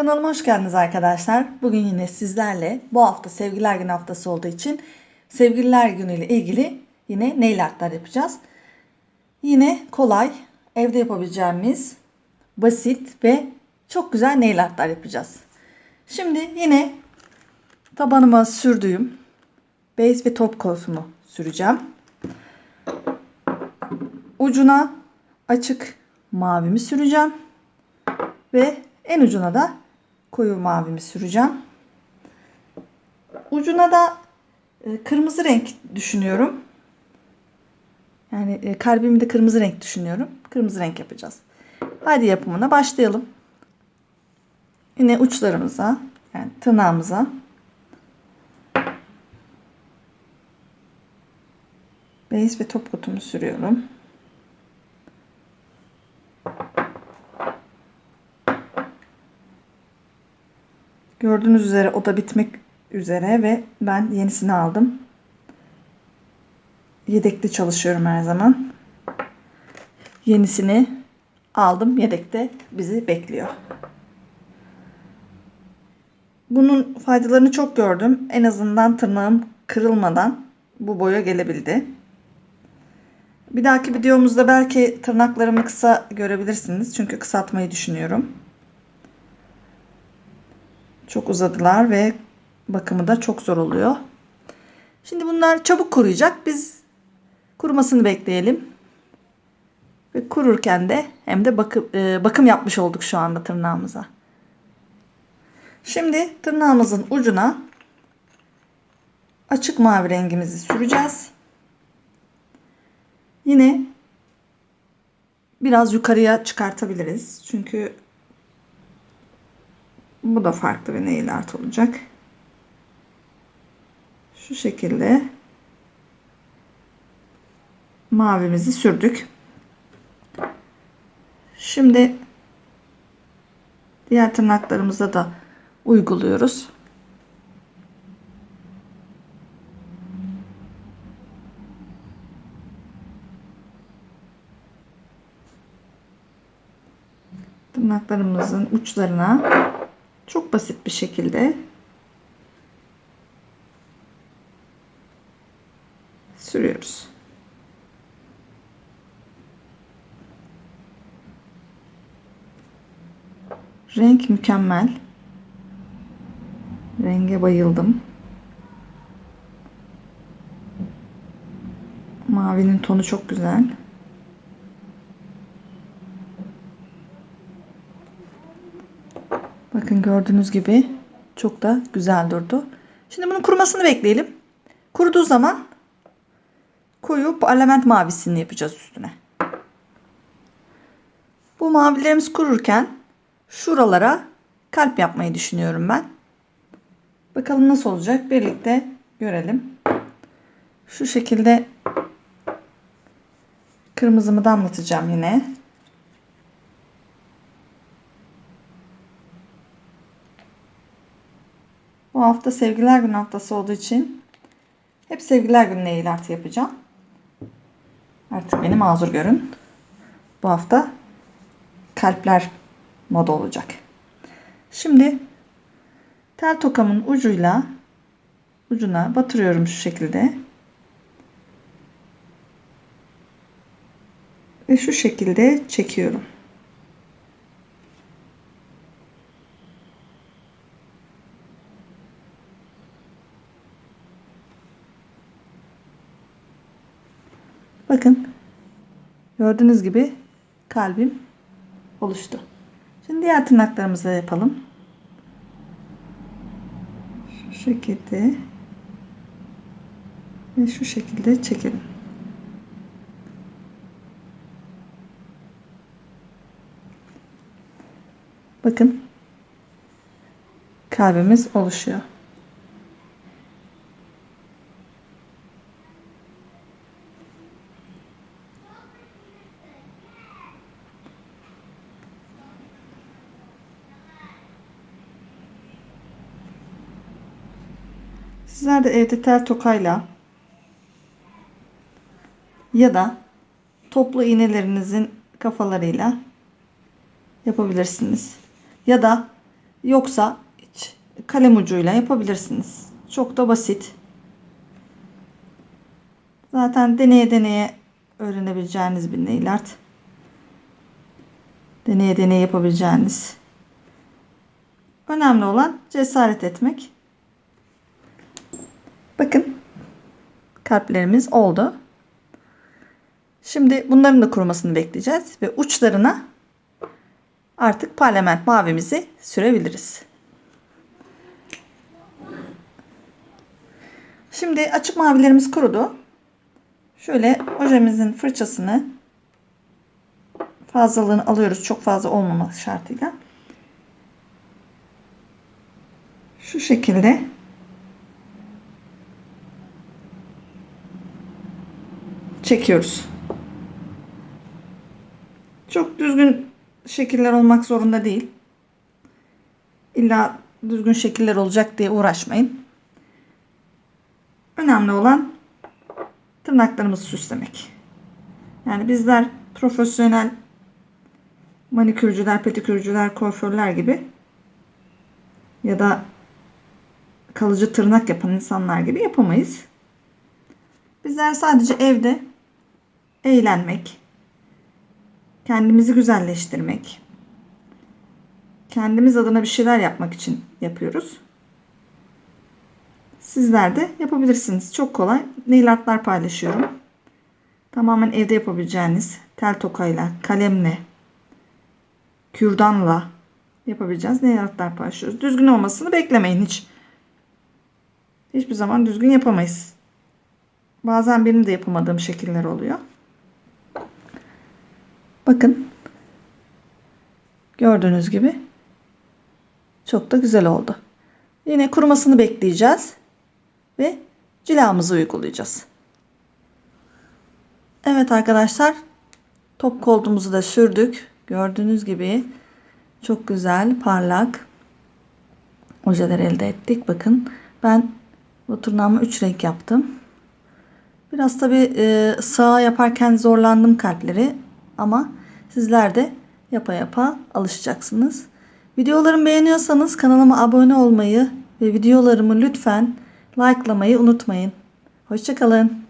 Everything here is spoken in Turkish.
Kanalıma hoş geldiniz arkadaşlar. Bugün yine sizlerle bu hafta Sevgililer Günü haftası olduğu için Sevgililer Günü ile ilgili yine nail artlar yapacağız. Yine kolay, evde yapabileceğimiz basit ve çok güzel nail artlar yapacağız. Şimdi yine tabanıma sürdüğüm base ve top kosumu süreceğim. Ucuna açık mavimi süreceğim. Ve en ucuna da koyu mavimi süreceğim. Ucuna da e, kırmızı renk düşünüyorum. Yani e, kalbimi de kırmızı renk düşünüyorum. Kırmızı renk yapacağız. Hadi yapımına başlayalım. Yine uçlarımıza yani tırnağımıza base ve top kotumu sürüyorum. Gördüğünüz üzere o da bitmek üzere ve ben yenisini aldım. Yedekli çalışıyorum her zaman. Yenisini aldım. Yedekte bizi bekliyor. Bunun faydalarını çok gördüm. En azından tırnağım kırılmadan bu boya gelebildi. Bir dahaki videomuzda belki tırnaklarımı kısa görebilirsiniz. Çünkü kısaltmayı düşünüyorum. Çok uzadılar ve bakımı da çok zor oluyor. Şimdi bunlar çabuk kuruyacak. Biz kurumasını bekleyelim. Ve kururken de hem de bakım, e, bakım yapmış olduk şu anda tırnağımıza. Şimdi tırnağımızın ucuna açık mavi rengimizi süreceğiz. Yine biraz yukarıya çıkartabiliriz. Çünkü bu da farklı bir nail art olacak. Şu şekilde mavimizi sürdük. Şimdi diğer tırnaklarımıza da uyguluyoruz. Tırnaklarımızın uçlarına çok basit bir şekilde sürüyoruz. Renk mükemmel. Renge bayıldım. Mavinin tonu çok güzel. Bakın gördüğünüz gibi çok da güzel durdu. Şimdi bunun kurumasını bekleyelim. Kuruduğu zaman koyu parlament mavisini yapacağız üstüne. Bu mavilerimiz kururken şuralara kalp yapmayı düşünüyorum ben. Bakalım nasıl olacak birlikte görelim. Şu şekilde kırmızımı damlatacağım yine. Bu hafta sevgiler günü haftası olduğu için hep sevgiler gününe art yapacağım. Artık beni mazur görün. Bu hafta kalpler moda olacak. Şimdi tel tokamın ucuyla ucuna batırıyorum şu şekilde. Ve şu şekilde çekiyorum. Bakın gördüğünüz gibi kalbim oluştu. Şimdi diğer tırnaklarımızı yapalım. Şu şekilde ve şu şekilde çekelim. Bakın kalbimiz oluşuyor. Sizler de evde tel tokayla ya da toplu iğnelerinizin kafalarıyla yapabilirsiniz. Ya da Yoksa kalem ucuyla yapabilirsiniz. Çok da basit. Zaten deneye deneye öğrenebileceğiniz bir nail art. Deneye deneye yapabileceğiniz. Önemli olan cesaret etmek. Bakın kalplerimiz oldu. Şimdi bunların da kurumasını bekleyeceğiz ve uçlarına artık parlament mavimizi sürebiliriz. Şimdi açık mavilerimiz kurudu. Şöyle ojemizin fırçasını fazlalığını alıyoruz. Çok fazla olmaması şartıyla. Şu şekilde çekiyoruz. Çok düzgün şekiller olmak zorunda değil. İlla düzgün şekiller olacak diye uğraşmayın. Önemli olan tırnaklarımızı süslemek. Yani bizler profesyonel manikürcüler, pedikürcüler, kuaförler gibi ya da kalıcı tırnak yapan insanlar gibi yapamayız. Bizler sadece evde eğlenmek, kendimizi güzelleştirmek, kendimiz adına bir şeyler yapmak için yapıyoruz. Sizler de yapabilirsiniz. Çok kolay. Nail artlar paylaşıyorum. Tamamen evde yapabileceğiniz tel tokayla, kalemle, kürdanla yapabileceğiniz nail artlar paylaşıyoruz. Düzgün olmasını beklemeyin hiç. Hiçbir zaman düzgün yapamayız. Bazen benim de yapamadığım şekiller oluyor. Bakın. Gördüğünüz gibi çok da güzel oldu. Yine kurumasını bekleyeceğiz ve cilamızı uygulayacağız. Evet arkadaşlar top koltuğumuzu da sürdük. Gördüğünüz gibi çok güzel parlak ojeler elde ettik. Bakın ben bu tırnağımı 3 renk yaptım. Biraz tabi e, sağa yaparken zorlandım kalpleri ama sizler de yapa yapa alışacaksınız. Videolarımı beğeniyorsanız kanalıma abone olmayı ve videolarımı lütfen likelamayı unutmayın. Hoşçakalın.